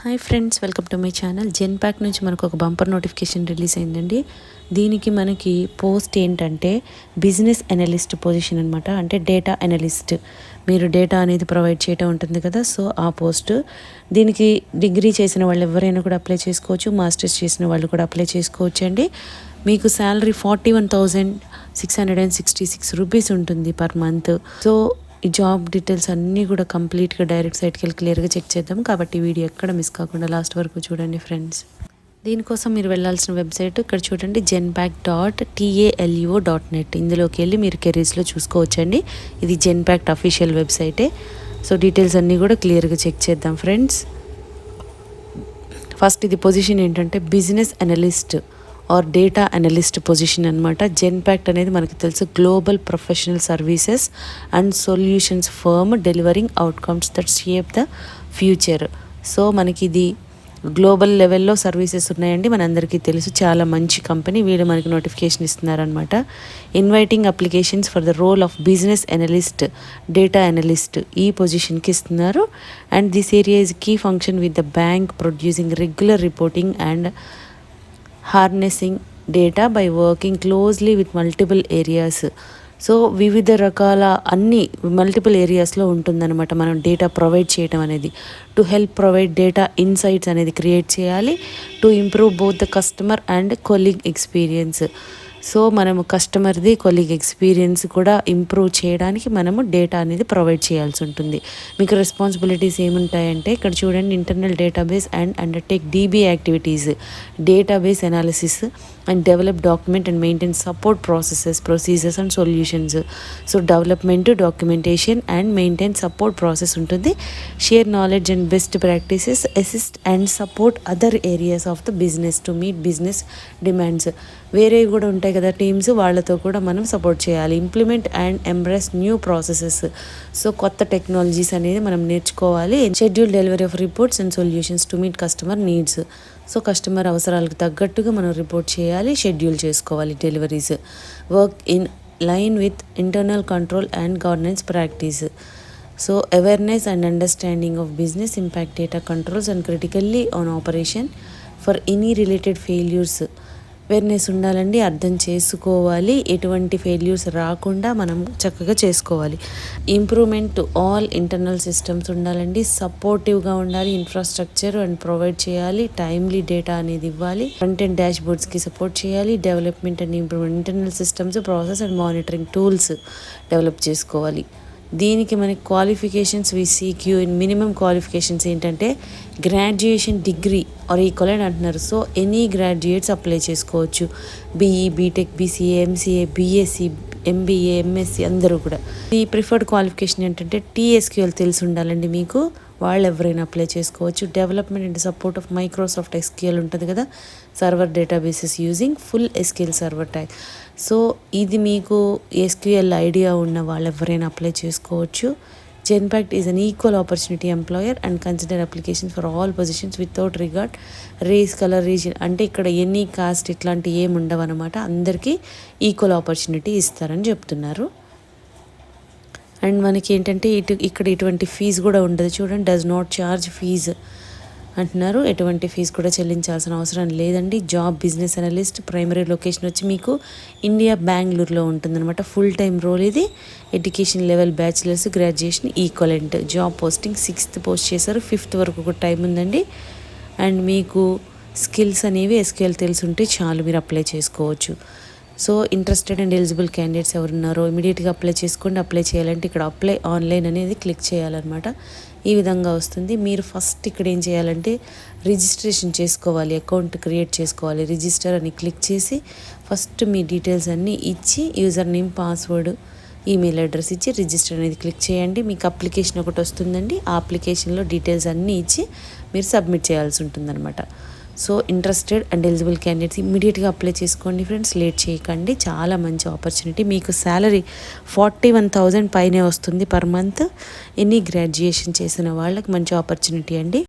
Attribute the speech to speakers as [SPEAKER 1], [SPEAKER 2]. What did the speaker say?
[SPEAKER 1] Hi friends welcome to my channel. Genpact నుంచి మనకు ఒక బంపర్ నోటిఫికేషన్ రిలీజ్ అయిందండి. దీనికి మనకి పోస్ట్ ఏంటంటే బిజినెస్ అనలిస్ట్ పొజిషన్ అనమాట అంటే డేటా అనలిస్ట్ మీరు డేటా అనేది ప్రొవైడ్ చేయటం ఉంటుంది కదా సో ఆ పోస్ట్. దీనికి డిగ్రీ చేసిన వాళ్ళు ఎవరైనా కూడా అప్లై చేసుకోవచ్చు మాస్టర్స్ చేసిన వాళ్ళు కూడా అప్లై చేసుకోవచ్చు అండి. మీకు salary forty one thousand six hundred and sixty six rupees ఉంటుంది పర్ మంత్. సో ఈ జాబ్ డీటెయిల్స్ అన్నీ కూడా కంప్లీట్గా డైరెక్ట్ సైట్కి వెళ్ళి క్లియర్గా చెక్ చేద్దాం. కాబట్టి వీడియో ఎక్కడ మిస్ కాకుండా లాస్ట్ వరకు చూడండి ఫ్రెండ్స్. దీనికోసం మీరు వెళ్ళాల్సిన వెబ్సైట్ ఇక్కడ చూడండి Genpact dot T A L U O dot net ఇందులోకి వెళ్ళి మీరు కెరీర్స్లో చూసుకోవచ్చండి. ఇది జెన్ ప్యాక్ట్ అఫీషియల్ వెబ్సైటే. సో డీటెయిల్స్ అన్నీ కూడా క్లియర్గా చెక్ చేద్దాం ఫ్రెండ్స్. ఫస్ట్ ఇది పొజిషన్ ఏంటంటే business analyst. Or data analyst position అనమాట జెన్పాక్ట్ అనేది మనకి తెలుసు global professional services and solutions firm delivering outcomes that shape the future so మనకి ఇది గ్లోబల్ లెవెల్లో సర్వీసెస్ ఉన్నాయండి. మనందరికీ తెలుసు చాలా మంచి కంపెనీ వీళ్ళు మనకి notification ఇస్తున్నారనమాట inviting applications for the role of business analyst data analyst ఈ పొజిషన్కి ఇస్తున్నారు. And this area is key function with the bank producing regular reporting and harnessing data by working closely with multiple areas so వివిధ రకాల అన్ని multiple ఏరియాస్లో ఉంటుందన్నమాట మనం data provide చేయటం అనేది. To help provide data insights అనేది క్రియేట్ చేయాలి. To improve both the customer and colleague experience so మనము కస్టమర్ది కొలీగ్ ఎక్స్పీరియన్స్ కూడా ఇంప్రూవ్ చేయడానికి మనము డేటా అనేది ప్రొవైడ్ చేయాల్సి ఉంటుంది. మీకు రెస్పాన్సిబిలిటీస్ ఏముంటాయంటే ఇక్కడ చూడండి internal database and undertake DB activities database analysis and develop document and maintain support processes procedures and solutions so development documentation and maintain support process ఉంటుంది share knowledge and best practices assist and support other areas of the business to meet business demands వేరేవి కూడా ఉంటాయి కదా teams వాళ్ళతో కూడా మనం support చేయాలి. Implement and embrace new processes so కొత్త టెక్నాలజీస్ అనేది మనం నేర్చుకోవాలి. Schedule delivery of reports and solutions to meet customer needs so customer అవసరాలకు తగ్గట్టుగా మనం రిపోర్ట్ చేయాలి. షెడ్యూల్ చేసుకోవాలి deliveries. Work in line with internal control and governance practice. So awareness and understanding of business impact data controls and critically on operation for any related failures. Awareness ఉండాలండి అర్థం చేసుకోవాలి ఎటువంటి failures రాకుండా మనం చక్కగా చేసుకోవాలి. Improvement to all internal systems ఉండాలండి. సపోర్టివ్గా ఉండాలి ఇన్ఫ్రాస్ట్రక్చర్ అండ్ ప్రొవైడ్ చేయాలి టైమ్లీ డేటా అనేది ఇవ్వాలి. ఫ్రంట్ అండ్ డాష్ బోర్డ్స్కి సపోర్ట్ చేయాలి development and improvement internal systems process and monitoring tools develop చేసుకోవాలి. దీనికి మనకి క్వాలిఫికేషన్స్ వి సీక్యూ ఇన్ మినిమం క్వాలిఫికేషన్స్ ఏంటంటే గ్రాడ్యుయేషన్ డిగ్రీ ఆర్ ఈక్వల్ అని అంటున్నారు. సో ఎనీ గ్రాడ్యుయేట్స్ అప్లై చేసుకోవచ్చు. BE BTech BCA MCA BSc MBA MSc అందరూ కూడా. ఈ ప్రిఫర్డ్ క్వాలిఫికేషన్ ఏంటంటే టీఎస్క్యూఎల్ తెలిసి ఉండాలండి మీకు. వాళ్ళు ఎవరైనా అప్లై చేసుకోవచ్చు development and support of Microsoft SQL ఉంటుంది కదా. Server databases using full SQL server type so ఇది మీకు ఎస్క్యూఎల్ ఐడియా ఉన్న వాళ్ళు ఎవరైనా అప్లై చేసుకోవచ్చు. Genpact is an equal opportunity employer and consider application for all positions without regard race colour reason అంటే ఇక్కడ ఎనీ కాస్ట్ ఇట్లాంటి ఏమి ఉండవు అనమాట అందరికీ ఈక్వల్ ఆపర్చునిటీ ఇస్తారని చెప్తున్నారు. అండ్ మనకి ఏంటంటే ఇటు ఇక్కడ ఇటువంటి ఫీజు కూడా ఉండదు. చూడండి డస్ నాట్ ఛార్జ్ ఫీజు అంటున్నారు. ఎటువంటి ఫీజు కూడా చెల్లించాల్సిన అవసరం లేదండి. Job business analyst primary location వచ్చి మీకు ఇండియా బెంగళూరులో ఉంటుందన్నమాట. ఫుల్ టైం రోల్ ఇది. Education level bachelors graduation equivalent. Job posting sixth post చేశారు. ఫిఫ్త్ వరకు ఒక టైం ఉందండి. అండ్ మీకు స్కిల్స్ అనేవి ఎస్క్యూఎల్ తెలిసి ఉంటే చాలు మీరు అప్లై చేసుకోవచ్చు. So interested and eligible candidates ఎవరున్నారో ఇమీడియట్గా అప్లై చేసుకోండి. అప్లై చేయాలంటే ఇక్కడ అప్లై ఆన్లైన్ అనేది క్లిక్ చేయాలన్నమాట. ఈ విధంగా వస్తుంది. మీరు ఫస్ట్ ఇక్కడ ఏం చేయాలంటే రిజిస్ట్రేషన్ చేసుకోవాలి అకౌంట్ క్రియేట్ చేసుకోవాలి. రిజిస్టర్ అని క్లిక్ చేసి ఫస్ట్ మీ డీటెయిల్స్ అన్నీ ఇచ్చి user name password email address ఇచ్చి రిజిస్టర్ అనేది క్లిక్ చేయండి. మీకు అప్లికేషన్ ఒకటి వస్తుందండి. ఆ అప్లికేషన్లో డీటెయిల్స్ అన్నీ ఇచ్చి మీరు సబ్మిట్ చేయాల్సి ఉంటుందన్నమాట. So interested and eligible candidates ఇమీడియట్గా అప్లై చేసుకోండి ఫ్రెండ్స్ లేట్ చేయకండి. చాలా మంచి ఆపర్చునిటీ మీకు శాలరీ ఫార్టీ వన్ థౌజండ్ పైనే వస్తుంది పర్ మంత్ ఎనీ గ్రాడ్యుయేషన్ చేసిన వాళ్ళకి మంచి ఆపర్చునిటీ అండి.